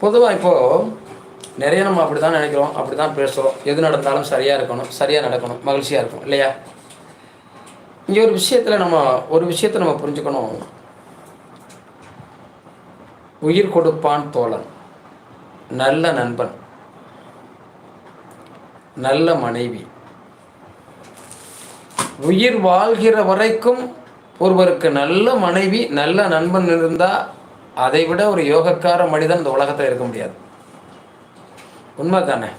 பொதுவாக இப்போது நிறைய நம்ம அப்படி தான் நினைக்கிறோம் அப்படி தான் பேசுகிறோம் எது நடந்தாலும் சரியாக இருக்கணும் சரியாக நடக்கணும் மகிழ்ச்சியாக இருக்கும் இல்லையா? இங்கே ஒரு விஷயத்தில் நம்ம ஒரு விஷயத்தை நம்ம புரிஞ்சுக்கணும். உயிர் கொடுப்பான் தோழன் நல்ல நண்பன் நல்ல மனைவி. உயிர் வாழ்கிற வரைக்கும் ஒருவருக்கு நல்ல மனைவி நல்ல நண்பன் இருந்தால் அதை விட ஒரு யோகக்கார மனிதன் இந்த உலகத்தில் இருக்க முடியாது. உண்மை தானே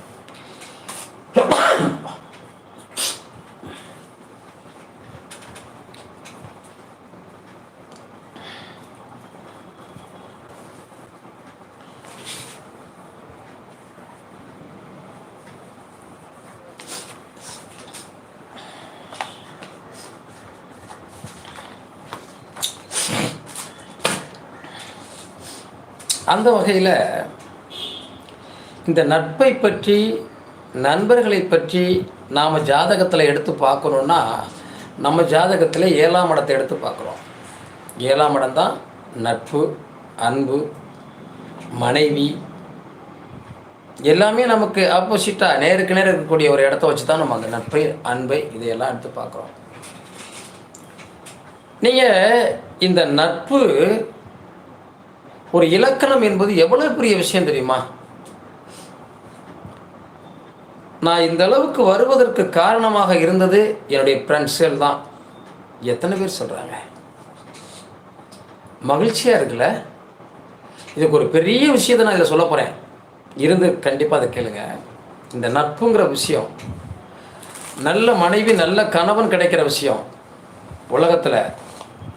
அந்த வகையில் இந்த நட்பை பற்றி நண்பர்களை பற்றி நாம் ஜாதகத்தில் எடுத்து பார்க்கணுன்னா நம்ம ஜாதகத்தில் ஏழாம் இடத்தை எடுத்து பார்க்குறோம். ஏழாம் இடம் தான் நட்பு அன்பு மனைவி. எல்லாமே நமக்கு ஆப்போசிட்டாக நேருக்கு நேர் இருக்கக்கூடிய ஒரு இடத்த வச்சு தான் நம்ம அந்த நட்பை அன்பை இதையெல்லாம் எடுத்து பார்க்குறோம். நீங்கள் இந்த நட்பு ஒரு இலக்கணம் என்பது எவ்வளவு பெரிய விஷயம் தெரியுமா? நான் இந்த அளவுக்கு வருவதற்கு காரணமாக இருந்தது என்னுடைய ஃப்ரெண்ட்ஸ்கள் தான். எத்தனை பேர் சொல்கிறாங்க மகிழ்ச்சியாக இருக்குல்ல? இதுக்கு ஒரு பெரிய விஷயத்தை நான் இதில் சொல்ல போகிறேன் இருந்து கண்டிப்பாக அதை கேளுங்க. இந்த நட்புங்கிற விஷயம் நல்ல மனைவி நல்ல கணவன் கிடைக்கிற விஷயம் உலகத்தில்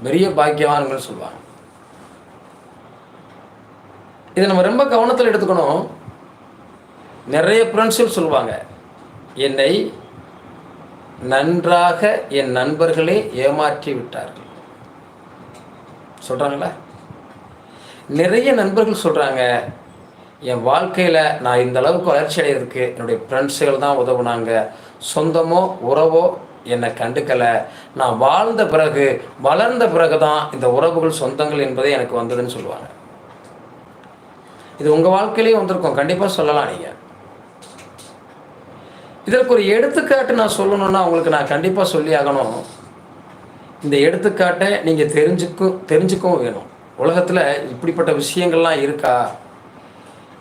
பெரிய பாக்கியவான்கள் சொல்லுவாங்க. இதை நம்ம ரொம்ப கவனத்தில் எடுத்துக்கணும். நிறைய ஃப்ரெண்ட்ஸும் சொல்லுவாங்க. என்னை நன்றாக என் நண்பர்களே ஏமாற்றி விட்டார்கள். சொல்கிறாங்களா நிறைய நண்பர்கள் சொல்கிறாங்க என் வாழ்க்கையில் நான் இந்த அளவுக்கு வளர்ச்சி அடைகிறதுக்கு என்னுடைய ஃப்ரெண்ட்ஸுகள் தான் உதவுனாங்க. சொந்தமோ உறவோ என்னை கண்டுக்கலை. நான் வாழ்ந்த பிறகு வளர்ந்த பிறகு தான் இந்த உறவுகள் சொந்தங்கள் என்பதே எனக்கு வந்ததுன்னு சொல்லுவாங்க. இது உங்கள் வாழ்க்கையிலேயே வந்திருக்கும். கண்டிப்பாக சொல்லலாம் நீங்கள் இதற்கு ஒரு எடுத்துக்காட்டு நான் சொல்லணும்னா உங்களுக்கு நான் கண்டிப்பாக சொல்லி ஆகணும். இந்த எடுத்துக்காட்டை நீங்கள் தெரிஞ்சுக்கும் தெரிஞ்சுக்கவும் வேணும். உலகத்தில் இப்படிப்பட்ட விஷயங்கள்லாம் இருக்கா?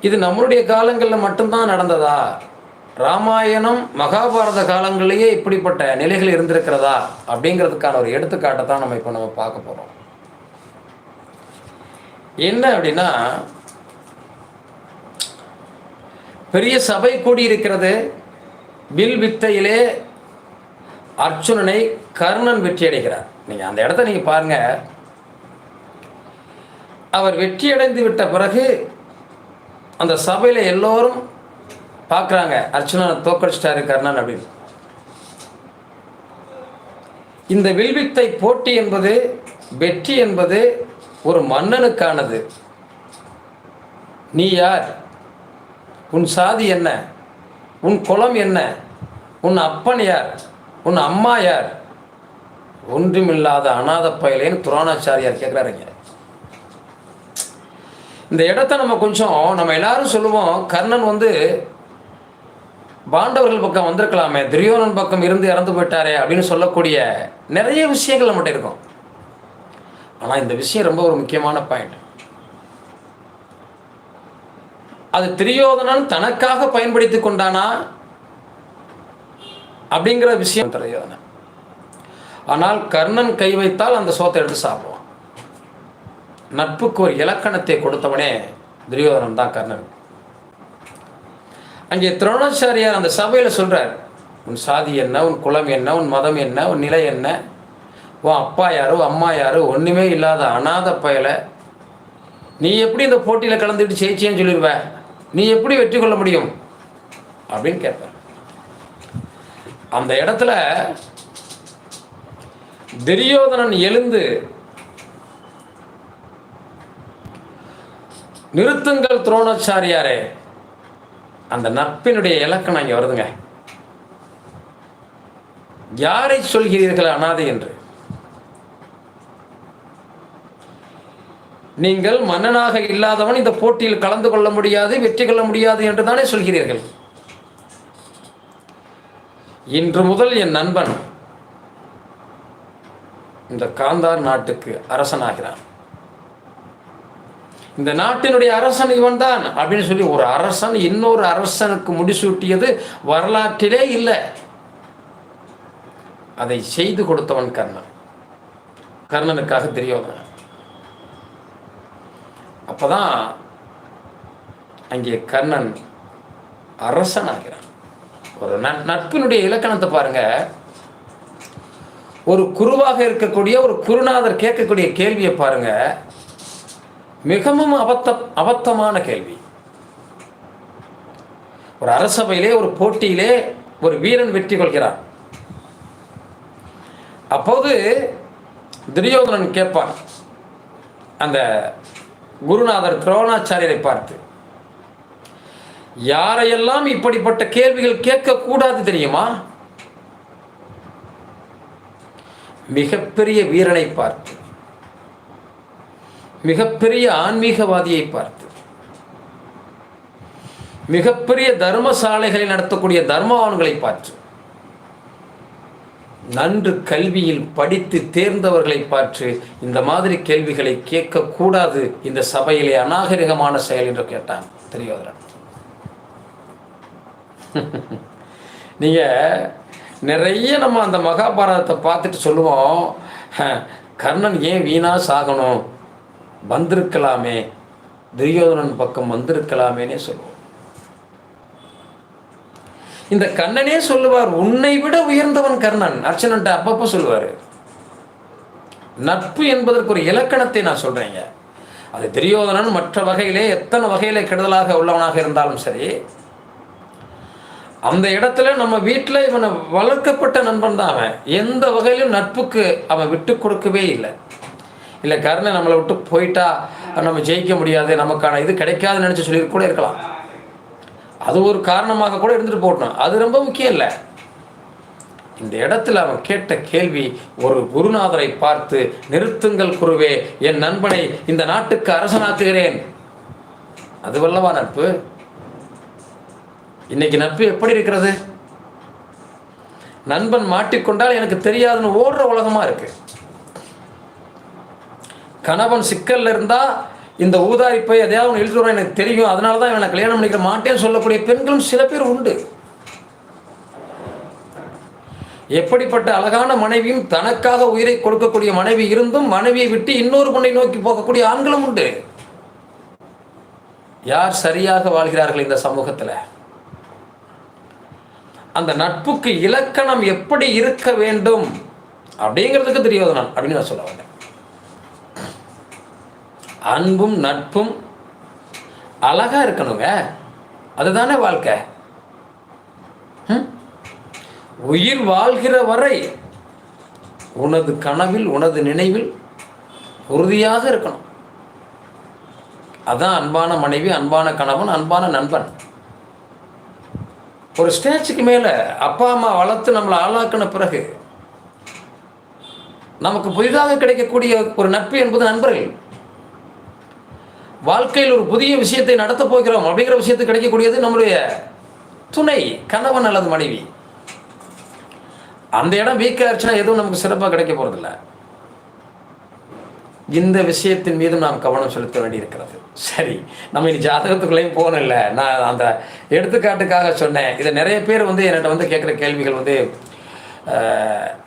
இது நம்மளுடைய காலங்களில் மட்டும்தான் நடந்ததா? ராமாயணம் மகாபாரத காலங்களிலேயே இப்படிப்பட்ட நிலைகள் இருந்திருக்கிறதா? அப்படிங்கிறதுக்கான ஒரு எடுத்துக்காட்டை தான் நம்ம இப்போ நம்ம பார்க்க போகிறோம் என்ன அப்படின்னா பெரிய சபை கூடி இருக்கிறது வில் வித்தையிலே அர்ச்சுனனை கர்ணன் வெற்றி அடைகிறார் நீங்கள் அந்த இடத்த நீங்கள் பாருங்க. அவர் வெற்றி அடைந்து விட்ட பிறகு அந்த சபையில் எல்லோரும் பார்க்குறாங்க அர்ச்சுனனை தோக்கடிச்சிட்டாரு கர்ணன் அப்படின்னு. இந்த வில்வித்தை போட்டி என்பது வெற்றி என்பது ஒரு மன்னனுக்கானது. நீ யார்? உன் சாதி என்ன? உன் குலம் என்ன? உன் அப்பன் யார்? உன் அம்மா யார்? ஒன்றுமில்லாத அநாத பயலேன்னு துரோணாச்சாரியார் கேட்குறாருங்க இந்த இடத்த நம்ம கொஞ்சம் நம்ம எல்லாரும் சொல்லுவோம் கர்ணன் வந்து பாண்டவர்கள் பக்கம் வந்திருக்கலாமே துரியோனன் பக்கம் இருந்து இறந்து போயிட்டாரே அப்படின்னு சொல்லக்கூடிய நிறைய விஷயங்கள் நம்மகிட்ட இருக்கும். ஆனால் இந்த விஷயம் ரொம்ப ஒரு முக்கியமான பாயிண்ட் அது திரியோதனன் தனக்காக பயன்படுத்தி கொண்டானா? அப்படிங்கிற விஷயம் திரியோதனன். ஆனால் கர்ணன் கை வைத்தால் அந்த சோத்தை எடுத்து சாப்பிடுவான். நட்புக்கு ஒரு இலக்கணத்தை கொடுத்தவனே துரியோதனன் தான் கர்ணன். அங்கே துரோணாச்சாரியார் அந்த சபையில் சொல்கிறார் உன் சாதி என்ன? உன் குலம் என்ன? உன் மதம் என்ன? உன் நிலை என்ன? உன் அப்பா யாரோ? அம்மா யாரோ? ஒன்றுமே இல்லாத அனாத பயலை. நீ எப்படி இந்த போட்டியில் கலந்துக்கிட்டு ஜெயிச்சேன்னு சொல்லிடுவ நீ எப்படி வெற்றி கொள்ள முடியும்? அப்படின்னு கேட்பார். அந்த இடத்துல துரியோதனன் எழுந்து நிறுத்துங்கள் துரோணாச்சாரியாரே. அந்த நட்பினுடைய இலக்கணம் இங்கே வருதுங்க. யாரை சொல்கிறீர்கள் அனாதை என்று? நீங்கள் மன்னனாக இல்லாதவன் இந்த போட்டியில் கலந்து கொள்ள முடியாது வெற்றி கொள்ள முடியாது என்று தானே சொல்கிறீர்கள். இன்று முதல் என் நண்பன் இந்த காந்தார் நாட்டுக்கு அரசனாகிறான். இந்த நாட்டினுடைய அரசன் இவன் தான் அப்படின்னு சொல்லி ஒரு அரசன் இன்னொரு அரசனுக்கு முடிசூட்டியது வரலாற்றிலே இல்லை. அதை செய்து கொடுத்தவன் கர்ணன். கர்ணனுக்காக தெரியாதவன் அப்பதான் அங்கே கர்ணன் அரசன் ஆகிறான் ஒரு நட்பினுடைய இலக்கணத்தை பாருங்க. ஒரு குருவாக இருக்கக்கூடிய ஒரு குருநாதர் கேட்கக்கூடிய கேள்வியை பாருங்க. மிகவும் அபத்த அபத்தமான கேள்வி. ஒரு அரசபையிலே ஒரு போட்டியிலே ஒரு வீரன் வெற்றி கொள்கிறான். அப்போது துரியோதனன் கேட்பான். அந்த குருநாதர் துரோணாச்சாரியரை பார்த்து யாரையெல்லாம் இப்படிப்பட்ட கேள்விகள் கேட்கக்கூடாது தெரியுமா? மிகப்பெரிய வீரனை பார்த்து மிகப்பெரிய ஆன்மீகவாதியை பார்த்து மிகப்பெரிய தர்மசாலைகளை நடத்தக்கூடிய தர்மவான்களை பார்த்து நன்று கல்வியில் படித்து தேர்ந்தவர்களை பார்த்து இந்த மாதிரி கேள்விகளை கேட்கக்கூடாது. இந்த சபையிலே அநாகரிகமான செயல் என்று கேட்டாங்க தெரியாதரன். நீங்கள் நிறைய நம்ம அந்த மகாபாரதத்தை பார்த்துட்டு சொல்லுவோம். கர்ணன் ஏன் வீணா சாகணும்? வந்திருக்கலாமே. துரியோதனன் பக்கம் வந்திருக்கலாமேனே சொல்லுவோம். இந்த கண்ணனே சொல்லுவார் உன்னை விட உயர்ந்தவன் கர்ணன். அர்ச்சனன்ட்ட அப்பப்போ சொல்லுவார். நட்பு என்பதற்கு ஒரு இலக்கணத்தை நான் சொல்கிறேங்க அது துரியோதனன் மற்ற வகையிலே எத்தனை வகையில் கெடுதலாக உள்ளவனாக இருந்தாலும் சரி அந்த இடத்துல நம்ம வீட்டில் இவனை வளர்க்கப்பட்ட நண்பன் தான் அவன். எந்த வகையிலும் நட்புக்கு அவன் விட்டு கொடுக்கவே இல்லை. இல்லை கர்ணன் நம்மளை விட்டு போயிட்டா நம்ம ஜெயிக்க முடியாது நமக்கான இது கிடைக்காதுன்னு நினச்சி சொல்லி கூட இருக்கலாம். அது ஒரு காரணமாக கூட இருந்துட்டு போட்டோம் அது ரொம்ப முக்கியம் இல்லை. இந்த இடத்துல அவன் கேட்ட கேள்வி ஒரு குருநாதரை பார்த்து நிறுத்துங்கள் குருவே என் நண்பனை இந்த நாட்டுக்கு அரசனாக்குகிறேன். அது வல்லவா நட்பு? இன்னைக்கு நட்பு எப்படி இருக்கிறது? நண்பன் மாட்டிக்கொண்டால் எனக்கு தெரியாதுன்னு ஓடுற உலகமா இருக்கு. கணவன் சிக்கல்ல இருந்தா இந்த ஊதாரி போய் எதையாவது ஒன்று எழுதுறோம் எனக்கு தெரியும். அதனால தான் இவனை கல்யாணம் பண்ணிக்க மாட்டேன்னு சொல்லக்கூடிய பெண்களும் சில பேர் உண்டு. எப்படிப்பட்ட அழகான மனைவியும் தனக்காக உயிரை கொடுக்கக்கூடிய மனைவி இருந்தும் மனைவியை விட்டு இன்னொரு பொண்ணை நோக்கி போகக்கூடிய ஆண்களும் உண்டு. யார் சரியாக வாழ்கிறார்கள் இந்த சமூகத்தில்? அந்த நட்புக்கு இலக்கணம் எப்படி இருக்க வேண்டும் அப்படிங்கிறதுக்கு தெரியாது நான் அப்படின்னு நான் சொல்ல வந்தேன். அன்பும் நட்பும் அழகாக இருக்கணுங்க. அதுதானே வாழ்க்கை. உயிர் வாழ்கிற வரை உனது கனவில் உனது நினைவில் உறுதியாக இருக்கணும். அதான் அன்பான மனைவி அன்பான கணவன் அன்பான நண்பன். ஒரு ஸ்டேஜுக்கு மேலே அப்பா அம்மா வளர்த்து நம்மளை ஆளாக்கின பிறகு நமக்கு புதிதாக கிடைக்கக்கூடிய ஒரு நட்பு என்பது நண்பர்கள். வாழ்க்கையில் ஒரு புதிய விஷயத்தை நடத்த போகிறோம் அப்படிங்கிற விஷயத்துக்கு கிடைக்கக்கூடியது நம்முடைய துணை கணவன் அல்லது மனைவி. அந்த இடம் வீக்காக இருந்துச்சுன்னா எதுவும் நமக்கு சிறப்பாக கிடைக்க போகிறதில்ல இந்த விஷயத்தின் மீது நாம் கவனம் செலுத்த வேண்டியிருக்கிறது. சரி நம்ம இனி ஜாதகத்துக்குள்ளேயும் போகணும்ல இல்லை. நான் அந்த எடுத்துக்காட்டுக்காக சொன்னேன். இதை நிறைய பேர் வந்து என்கிட்ட வந்து கேட்குற கேள்விகள் வந்து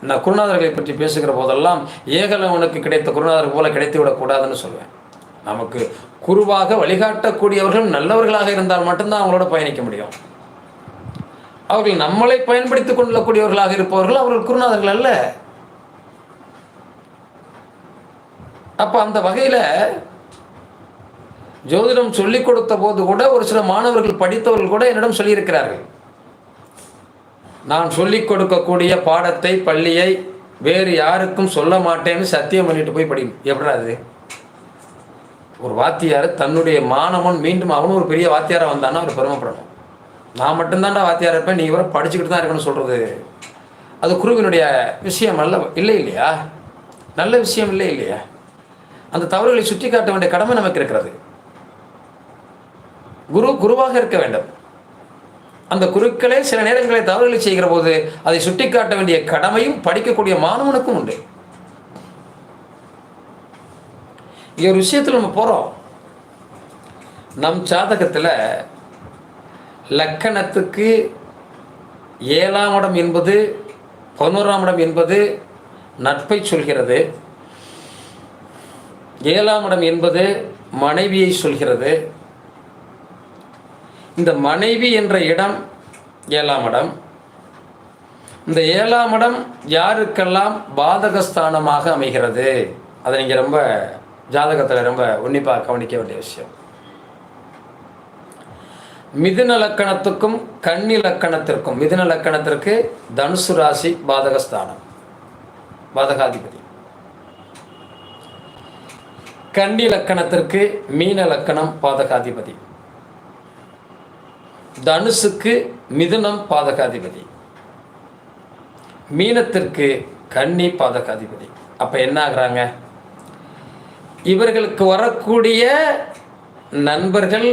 நான் குருநாதர்களை பற்றி பேசுகிற போதெல்லாம் ஏகலவனுக்கு கிடைத்த குருநாதர் போல கிடைத்து விடக்கூடாதுன்னு சொல்லுவேன். நமக்கு குருவாக வழிகாட்டக்கூடியவர்கள் நல்லவர்களாக இருந்தால் மட்டும்தான் அவங்களோட பயணிக்க முடியும். அவர்கள் நம்மளை பயன்படுத்திக் கொள்ளக்கூடியவர்களாக இருப்பவர்கள் அவர்கள் குருநாதர்கள் அல்ல. அப்போ அந்த வகையில் ஜோதிடம் சொல்லிக் கொடுத்த போது கூட ஒரு சில மாணவர்கள் படித்தவர்கள் கூட என்னிடம் சொல்லியிருக்கிறார்கள். நான் சொல்லிக் கொடுக்கக்கூடிய பாடத்தை பள்ளியை வேறு யாருக்கும் சொல்ல மாட்டேன்னு சத்தியம் பண்ணிட்டு போய் படி எப்படா அது? ஒரு வாத்தியார் தன்னுடைய மாணவன் மீண்டும் அவனும் ஒரு பெரிய வாத்தியாராக வந்தான்னா அவர் பெருமைப்படணும். நான் மட்டும்தான்டா வாத்தியார் இருப்பேன் நீ இவரை படிச்சுக்கிட்டு தான் இருக்கணும்னு சொல்கிறது அது குருவினுடைய விஷயம் நல்ல இல்லை இல்லையா? நல்ல விஷயம் இல்லை இல்லையா? அந்த தவறுகளை சுட்டி காட்ட வேண்டிய கடமை நமக்கு இருக்கிறது. குரு குருவாக இருக்க வேண்டும். அந்த குருக்களே சில நேரங்களில் தவறுகளை செய்கிற போது அதை சுட்டிக்காட்ட வேண்டிய கடமையும் படிக்கக்கூடிய மாணவனுக்கும் உண்டு. இங்கே ஒரு விஷயத்தில் நம்ம போகிறோம் நம் ஜாதகத்தில் லக்கணத்துக்கு ஏழாம் இடம் என்பது பதினோராம் இடம் என்பது நட்பை சொல்கிறது. ஏழாம் இடம் என்பது மனைவியை சொல்கிறது. இந்த மனைவி என்ற இடம் ஏழாம் இடம். இந்த ஏழாம் இடம் யாருக்கெல்லாம் பாதகஸ்தானமாக அமைகிறது? அதை நீங்கள் ரொம்ப ஜாதகத்தில் ரொம்ப உன்னிப்பாக கவனிக்க வேண்டிய விஷயம். மிதுன லக்கணத்துக்கும் கன்னி லக்கணத்திற்கும் மிதுன லக்கணத்திற்கு தனுசு ராசி பாதகஸ்தானம். பாதகாதிபதி. கன்னி லக்கணத்திற்கு மீன லக்கணம் பாதகாதிபதி. தனுசுக்கு மிதுனம் பாதகாதிபதி. மீனத்திற்கு கன்னி பாதகாதிபதி. அப்போ என்ன ஆகுறாங்க? இவர்களுக்கு வரக்கூடிய நண்பர்கள்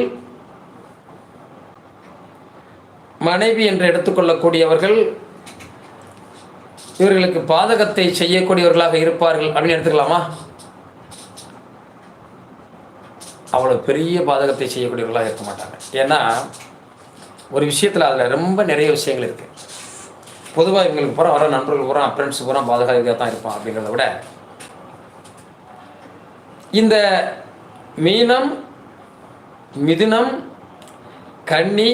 மனைவி என்று எடுத்துக்கொள்ளக்கூடியவர்கள் இவர்களுக்கு பாதகத்தை செய்யக்கூடியவர்களாக இருப்பார்கள் அப்படின்னு எடுத்துக்கலாமா? அவ்வளோ பெரிய பாதகத்தை செய்யக்கூடியவர்களாக இருக்க மாட்டாங்க. ஏன்னா ஒரு விஷயத்தில் அதில் ரொம்ப நிறைய விஷயங்கள் இருக்குது பொதுவாக இவங்களுக்கு பூரா வர நண்பர்கள் பூரா ஃப்ரெண்ட்ஸ் பூரா பாதகாக தான் இருப்பான் அப்படிங்கிறத விட இந்த மீனம் மிதுனம் கன்னி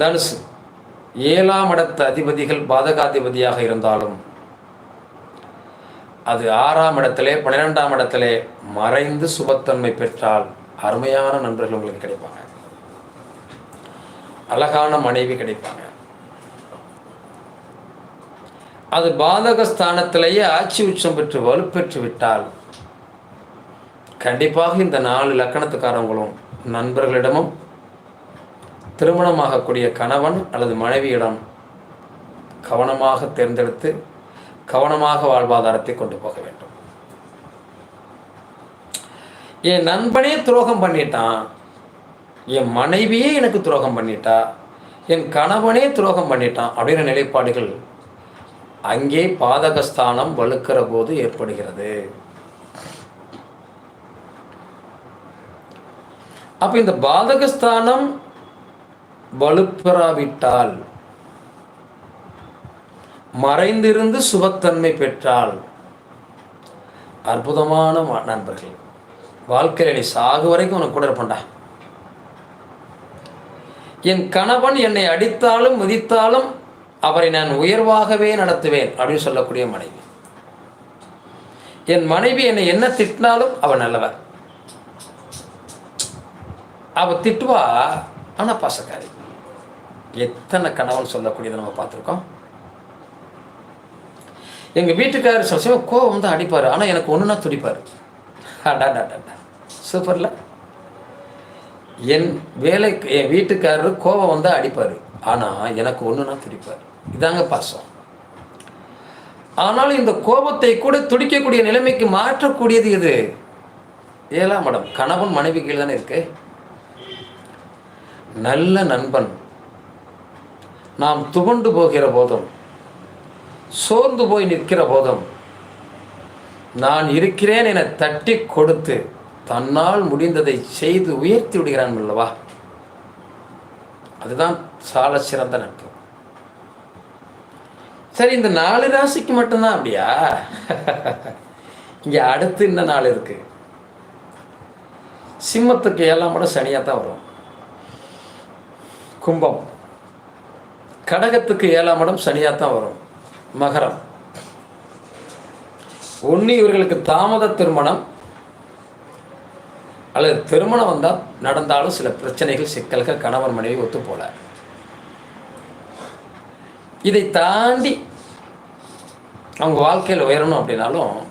தனுசு ஏழாம் இடத்து அதிபதிகள் பாதகாதிபதியாக இருந்தாலும் அது ஆறாம் இடத்திலே பன்னிரெண்டாம் இடத்திலே மறைந்து சுபத்தன்மை பெற்றால் அருமையான நண்பர்கள் உங்களுக்கு கிடைப்பாங்க. அழகான மனைவி கிடைப்பாங்க. அது பாதகஸ்தானத்திலேயே ஆட்சி உச்சம் பெற்று வலுப்பெற்று விட்டால் கண்டிப்பாக இந்த நாலு லக்கணத்துக்காரங்களும் நண்பர்களிடமும் திருமணமாகக்கூடிய கணவன் அல்லது மனைவியிடம் கவனமாக தேர்ந்தெடுத்து கவனமாக வாழ்வாதாரத்தை கொண்டு போக வேண்டும். என் நண்பனே துரோகம் பண்ணிட்டான். என் மனைவியே எனக்கு துரோகம் பண்ணிட்டா. என் கணவனே துரோகம் பண்ணிட்டான் அப்படிங்கிற நிலைப்பாடுகள் அங்கே பாதகஸ்தானம் வலுக்கிற போது ஏற்படுகிறது. அப்போ இந்த பாதகஸ்தானம் வலுப்பெறாவிட்டால் மறைந்திருந்து சுபத்தன்மை பெற்றால் அற்புதமான நண்பர்கள் வாழ்க்கையில் நீ சாகு வரைக்கும் உனக்கு கூட இருப்பண்டா என் கணவன் என்னை அடித்தாலும் மிதித்தாலும் அவரை நான் உயர்வாகவே நடத்துவேன் அப்படின்னு சொல்லக்கூடிய மனைவி. என் மனைவி என்னை என்ன திட்டினாலும் அவன் நல்லவன். அவள் திட்டுவா. ஆனால் பாசக்காரி. எத்தனை கணவன் சொல்லக்கூடியதை நம்ம பார்த்துருக்கோம். எங்கள் வீட்டுக்காரர் சொல்ல கோவம் தான் அடிப்பார். ஆனால் எனக்கு ஒண்ணுனா டா அடாடாடாடா. சூப்பரில். என் வேலைக்கு என் வீட்டுக்காரர் கோவம் வந்தால் அடிப்பார். ஆனால் எனக்கு ஒன்றுனா துடிப்பார். இதாங்க பாசம். ஆனாலும் இந்த கோபத்தை கூட துடிக்கக்கூடிய நிலைமைக்கு மாற்றக்கூடியது எது? ஏழாம் இடம். கணவன் மனைவி கீழ் தானே இருக்குது நல்ல நண்பன். நாம் துவண்டு போகிற போதும் சோர்ந்து போய் நிற்கிற போதும் நான் இருக்கிறேன் என தட்டி கொடுத்து தன்னால் முடிந்ததை செய்து உயர்த்தி விடுகிறான் அல்லவா? அதுதான் சால சிறந்த நட்பு. சரி இந்த நாலு ராசிக்கு மட்டும்தான் அப்படியா? இங்கே அடுத்து இன்னும் நாள் இருக்கு. சிம்மத்துக்கு எல்லாம் கூட சனியாக தான் வரும். கும்பம். கடகத்துக்கு ஏழாம் இடம் சனியாக தான் வரும். மகரம். ஒன்று இவர்களுக்கு தாமத திருமணம். அல்லது திருமணம் வந்தால் நடந்தாலும் சில பிரச்சனைகள் சிக்கல்கள் கணவன் மனைவி ஒத்து போல. இதை தாண்டி அவங்க வாழ்க்கையில் உயரணும் அப்படின்னாலும்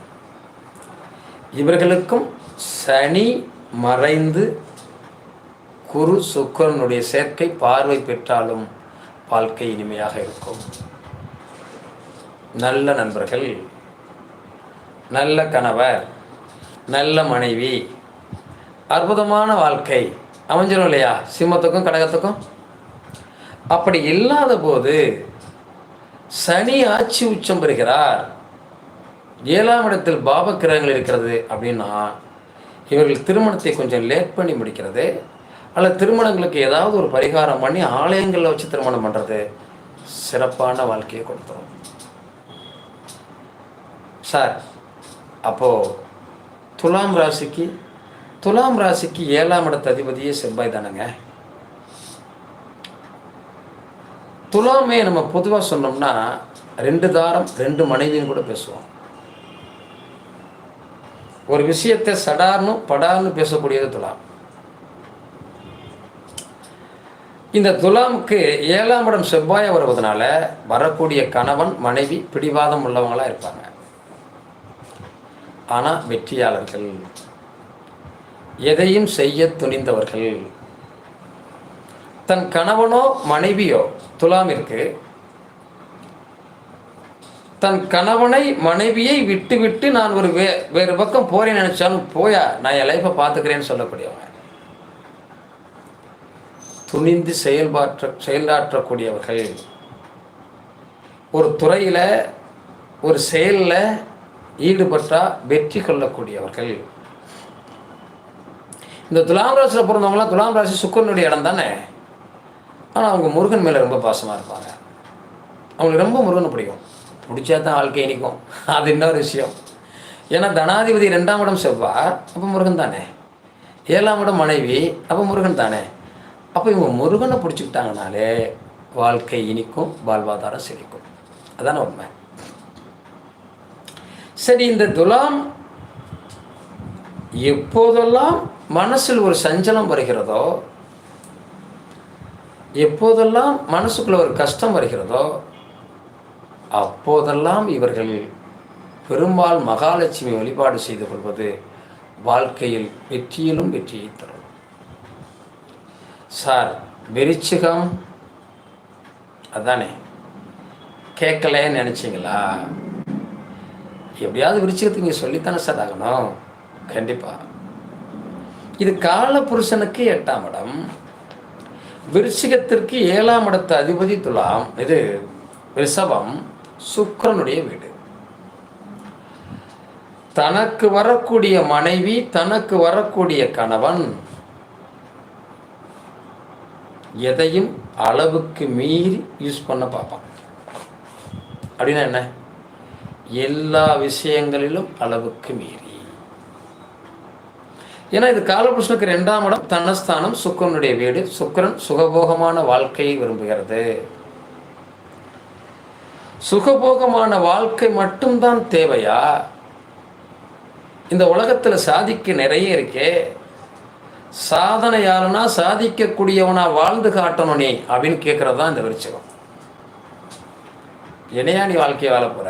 இவர்களுக்கும் சனி மறைந்து குரு சுக்கரனுடைய சேர்க்கை பார்வை பெற்றாலும் வாழ்க்கை இனிமையாக இருக்கும். நல்ல நண்பர்கள் நல்ல கணவர் நல்ல மனைவி அற்புதமான வாழ்க்கை அமைஞ்சிடும் இல்லையா? சிம்மத்துக்கும் கடகத்துக்கும். அப்படி இல்லாத போது சனி ஆட்சி உச்சம் பெறுகிறார். ஏழாம் இடத்தில் பாப கிரகங்கள் இருக்கிறது அப்படின்னா இவர்கள் திருமணத்தை கொஞ்சம் லேட் பண்ணி முடிக்கிறது. அல்ல திருமணங்களுக்கு ஏதாவது ஒரு பரிகாரம் பண்ணி ஆலயங்களில் வச்சு திருமணம் பண்ணுறது சிறப்பான வாழ்க்கையை கொடுத்துரும் சார் அப்போது துலாம் ராசிக்கு துலாம் ராசிக்கு ஏழாம் இடத்து அதிபதியே செவ்வாய் தானேங்க. துலாமே நம்ம பொதுவாக சொன்னோம்னா ரெண்டு தாரம் ரெண்டு மனைவியும் கூட பேசுவோம். ஒரு விஷயத்தை சடார்னு படார்னு பேசக்கூடியது துலாம். இந்த துலாமுக்கு ஏழாம் இடம் செவ்வாயை வருவதனால வரக்கூடிய கணவன் மனைவி பிடிவாதம் உள்ளவங்களா இருப்பாங்க. ஆனால் வெற்றியாளர்கள். எதையும் செய்ய துணிந்தவர்கள். தன் கணவனோ மனைவியோ துலாமிற்கு தன் கணவனை மனைவியை விட்டு விட்டு நான் ஒரு வே வேறு பக்கம் போறேன்னு நினைச்சாலும் போயா நான் என் லைஃப்பை பார்த்துக்கிறேன்னு சொல்லக்கூடியவங்க. துணிந்து செயல்பாற்ற செயலாற்றக்கூடியவர்கள். ஒரு துறையில் ஒரு செயலில் ஈடுபட்டால் வெற்றி கொள்ளக்கூடியவர்கள். இந்த துலாம் ராசியில் பிறந்தவங்களாம் துலாம் ராசி சுக்கரனுடைய இடம் தானே? ஆனால் அவங்க முருகன் மேலே ரொம்ப பாசமாக இருப்பாங்க. அவங்களுக்கு ரொம்ப முருகனை பிடிக்கும். பிடிச்சா தான் வாழ்க்கை இனிக்கும். அது இன்னொரு விஷயம். ஏன்னா தனாதிபதி ரெண்டாம் இடம் செவ்வாய் அப்போ முருகன் தானே? ஏழாம் இடம் மனைவி அப்போ முருகன் தானே? அப்போ இவங்க முருகனை பிடிச்சிக்கிட்டாங்கனாலே வாழ்க்கை இனிக்கும் வாழ்வாதாரம் செழிக்கும். அதான உண்மை. சரி இந்த துலாம் எப்போதெல்லாம் மனசில் ஒரு சஞ்சலம் வருகிறதோ எப்போதெல்லாம் மனசுக்குள்ள ஒரு கஷ்டம் வருகிறதோ அப்போதெல்லாம் இவர்கள் பெரும்பால் மகாலட்சுமி வழிபாடு செய்து கொள்வது வாழ்க்கையில் வெற்றியிலும் வெற்றியை தரும். சார் விருச்சிகம்? அதானே. கேட்கலன்னு நினச்சிங்களா? எப்படியாவது விருச்சிகத்துக்கு நீங்கள் சொல்லித்தானே சார் ஆகணும். கண்டிப்பாக இது கால புருஷனுக்கு எட்டாம் இடம். விருச்சிகத்திற்கு ஏழாம் இடத்து அதிபதி துலாம் இது ரிஷபம் சுக்கரனுடைய வீடு. தனக்கு வரக்கூடிய மனைவி தனக்கு வரக்கூடிய கணவன் எதையும் அளவுக்கு மீறி யூஸ் பண்ண பார்ப்பான். அப்படின்னா என்ன? எல்லா விஷயங்களிலும் அளவுக்கு மீறி. ஏன்னா இது காலபுருஷனுக்கு ரெண்டாம் இடம் தனஸ்தானம் சுக்கரனுடைய வீடு. சுக்கரன் சுகபோகமான வாழ்க்கையை விரும்புகிறது. சுகபோகமான வாழ்க்கை மட்டும்தான் தேவையா? இந்த உலகத்தில் சாதிக்க நிறைய இருக்கே. சாதனையாளனா சாதிக்கக்கூடியவனா வாழ்ந்து காட்டணும் நீ அப்படின்னு கேட்கறது தான் இந்த விருச்சகம். என்னையா நீ வாழ்க்கையை வாழ போற?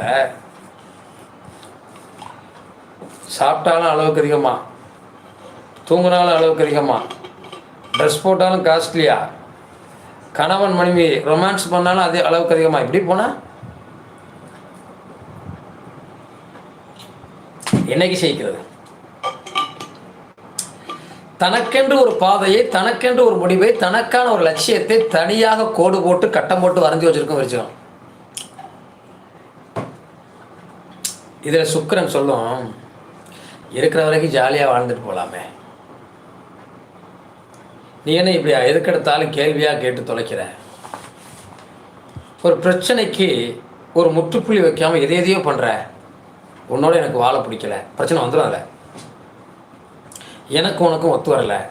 சாப்பிட்டாலும் அளவுக்கு அதிகமாக தூங்குனாலும் அளவுக்கு அதிகமாக ட்ரெஸ் போட்டாலும் காஸ்ட்லியா? கணவன் மனைவி ரொமான்ஸ் பண்ணாலும் அதே அளவுக்கு அதிகமாக இப்படி போனால் என்னைக்கு செய்கிறது தனக்கென்று ஒரு பாதையை தனக்கென்று ஒரு முடிவை தனக்கான ஒரு லட்சியத்தை தனியாக கோடு போட்டு கட்டம் போட்டு வரைஞ்சி வச்சிருக்கோம் வச்சுக்கோம் இதில் சுக்கரன் சொல்லும் இருக்கிற வரைக்கும் ஜாலியாக வாழ்ந்துட்டு போகலாமே நீ என்ன இப்படி எதுக்கெடுத்தாலும் கேள்வியாக கேட்டு தொலைக்கிற? ஒரு பிரச்சனைக்கு ஒரு முற்றுப்புள்ளி வைக்காமல் எதை எதையோ பண்ணுற உன்னோட எனக்கு வாழ பிடிக்கல. பிரச்சனை வந்துடும் அதில். எனக்கு உனக்கும் ஒத்து வரல.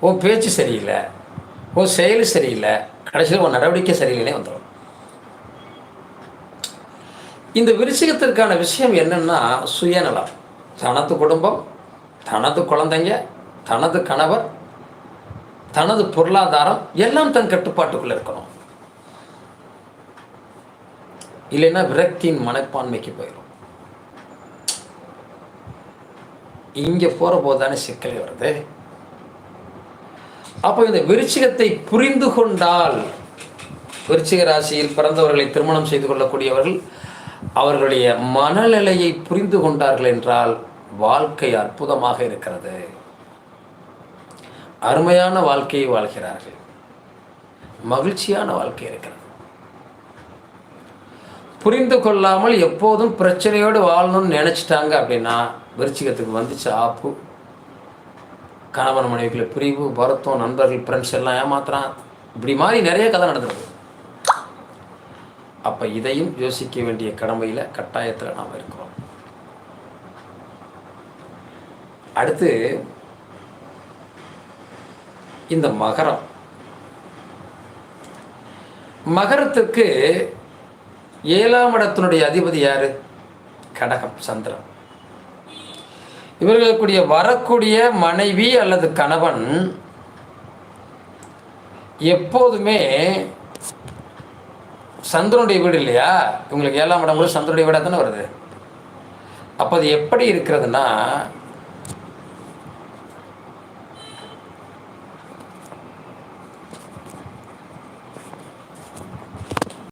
உன் பேச்சு சரியில்லை. உன் செயல் சரியில்லை. கடைசியில் உன் நடவடிக்கை சரியில்லைனே வந்துடும் இந்த விருச்சிகத்திற்கான விஷயம் என்னென்னா சுயநலம். தனது குடும்பம் தனது குழந்தைங்க தனது கணவர் தனது பொருளாதாரம் எல்லாம் தன் கட்டுப்பாட்டுக்குள்ளே இருக்கணும். இல்லைன்னா விரக்தியின் மனப்பான்மைக்கு போயிடும் இங்கே போகிற போது தானே சிக்கல் வருது. அப்போ இந்த விருச்சிகத்தை புரிந்து கொண்டால் விருச்சிக ராசியில் பிறந்தவர்களை திருமணம் செய்து கொள்ளக்கூடியவர்கள் அவர்களுடைய மனநிலையை புரிந்து கொண்டார்கள் என்றால் வாழ்க்கை அற்புதமாக இருக்கிறது. அருமையான வாழ்க்கையை வாழ்கிறார்கள். மகிழ்ச்சியான வாழ்க்கை இருக்கிறது. புரிந்து கொள்ளாமல் எப்போதும் பிரச்சனையோடு வாழணும்னு நினச்சிட்டாங்க அப்படின்னா விருச்சிகத்துக்கு வந்துச்சு ஆப்பு. கணவன் மனைவிக்குள்ள பிரிவு வருத்தம் நண்பர்கள் ஃப்ரெண்ட்ஸ் எல்லாம் ஏமாத்துறான். இப்படி மாதிரி நிறைய கதை நடந்திருக்கு. அப்ப இதையும் யோசிக்க வேண்டிய கடமையில கட்டாயத்துல நாம் இருக்கிறோம். அடுத்து இந்த மகரம். மகரத்துக்கு ஏழாம் இடத்தினுடைய அதிபதி யாரு? கடகம் சந்திரன். இவர்களுக்குடைய வரக்கூடிய மனைவி அல்லது கணவன் எப்போதுமே சந்திரனுடைய வீடு இல்லையா? இவங்களுக்கு ஏழாம் இடம் கூட சந்திரனுடைய வீடாக தானே வருது. அப்போ அது எப்படி இருக்கிறதுனா